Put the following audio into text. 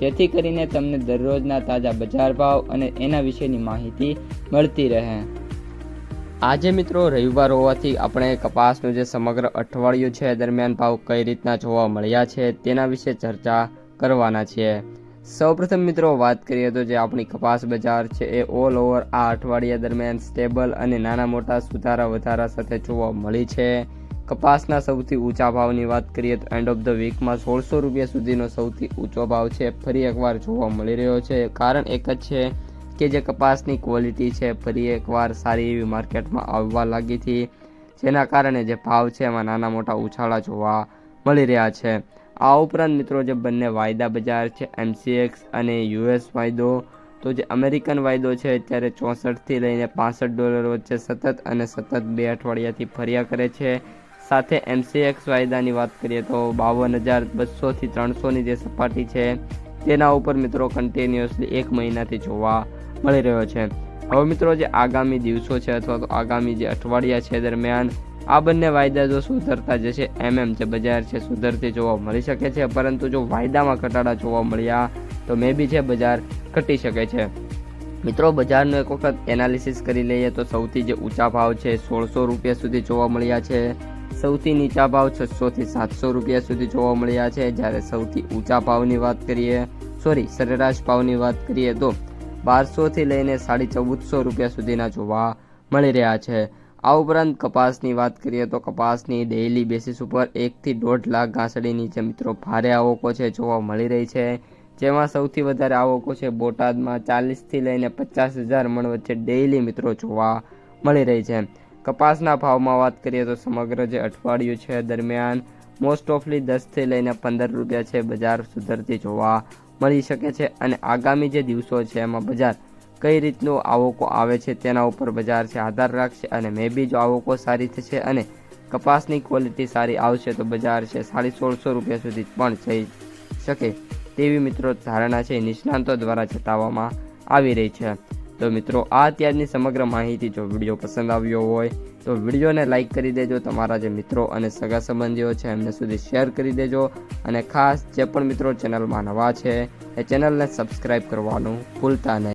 જેથી કરીને તમને દરરોજના તાજા બજાર ભાવ અને એના વિશેની માહિતી મળતી રહે. આજે મિત્રો રવિવાર હોવાથી આપણે કપાસનું જે સમગ્ર અઠવાડિયું છે દરમિયાન ભાવ કઈ રીતના જોવા મળ્યા છે તેના વિશે ચર્ચા કરવાના છીએ. સૌપ્રથમ મિત્રો વાત કરીએ તો જે આપણી કપાસ બજાર છે એ ઓલ ઓવર આ અઠવાડિયા દરમિયાન સ્ટેબલ અને નાના મોટા સુધારા વધારા સાથે જોવા મળી છે. કપાસના સૌથી ઊંચા ભાવની વાત કરીએ તો એન્ડ ઓફ ધ વીકમાં સોળસો રૂપિયા સુધીનો સૌથી ઊંચો ભાવ છે. ફરી એકવાર જોવા મળી રહ્યો છે. કારણ એક જ છે કે જે કપાસની ક્વોલિટી છે, ફરી એકવાર સારી એવી માર્કેટમાં આવવા લાગી હતી. જેના કારણે જે ભાવ છે એમાં નાના મોટા ઉછાળા જોવા મળી રહ્યા છે. આ ઉપરાંત મિત્રો જે બંને વાયદા બજાર છે એમસીએક્સ અને યુએસ વાયદો, તો જે અમેરિકન વાયદો છે અત્યારે ચોસઠથી લઈને પાસઠ ડોલર વચ્ચે સતત અને સતત બે અઠવાડિયાથી ફર્યા કરે છે. સાથે એમસીએક્સ વાયદાની વાત કરીએ તો બાવન હજાર બસોથી ત્રણસોની જે સપાટી છે, તેના ઉપર મિત્રો કન્ટિન્યુઅસલી એક મહિનાથી જોવા મળી રહ્યો છે. હવે મિત્રો જે આગામી દિવસો છે અથવા તો આગામી જે અઠવાડિયા છે દરમિયાન, આ બંને વાયદા જો સુધરતા જશે એમએમ જે બજાર છે સુધરતી જોવા મળી શકે છે, પરંતુ જો વાયદામાં ઘટાડા જોવા મળ્યા, તો મે બી છે બજાર ઘટી શકે છે. મિત્રો બજારનો એક વખત એનાલિસિસ કરી લઈએ તો સૌથી જે ઊંચા ભાવ છે, સોળસો રૂપિયા સુધી જોવા મળ્યા છે. સૌથી નીચા ભાવ છસોથી સાતસો રૂપિયા સુધી જોવા મળ્યા છે. જ્યારે સૌથી ઊંચા ભાવની વાત કરીએ સોરી સરેરાશ ભાવની વાત કરીએ તો બારસોથી લઈને સાડી ચૌદસો રૂપિયા સુધીના જોવા મળી રહ્યા છે. આ ઉપરાંત કપાસની વાત કરીએ તો કપાસની ડેઇલી બેસિસ ઉપર એકથી દોઢ લાખ ઘાસડીની જે મિત્રો ભારે આવકો છે જોવા મળી રહી છે. જેમાં સૌથી વધારે આવકો છે બોટાદમાં ચાલીસથી લઈને પચાસ હજાર મણ વચ્ચે ડેઇલી મિત્રો જોવા મળી રહી છે. કપાસના ભાવમાં વાત કરીએ તો સમગ્ર જે અઠવાડિયું છે દરમિયાન મોસ્ટ ઓફલી દસથી લઈને પંદર રૂપિયા છે બજાર સુધરતી જોવા મળી શકે છે અને આગામી જે દિવસો છે એમાં બજાર કઈ રીતનું આવકો આવે છે તેના ઉપર બજાર છે આધાર રાખશે અને મે બી જો આવકો સારી થશે અને કપાસની ક્વોલિટી સારી આવશે તો બજાર છે સાડી સોળસો રૂપિયા સુધી પણ જઈ શકે તેવી મિત્રો ધારણા છે નિષ્ણાંતો દ્વારા જતાવવામાં આવી રહી છે. તો મિત્રો, આ અત્યારની સમગ્ર માહિતી જો વીડિયો પસંદ આવ્યો હોય, તો વિડીયોને લાઇક કરી દેજો, તમારા જે મિત્રો અને સગા સંબંધીઓ છે, એમને સુધી શેર કરી દેજો. અને ખાસ, જે પણ મિત્રો ચેનલમાં નવા છે, એ ચેનલને સબસ્ક્રાઈબ કરવાનું ભૂલતા નહીં.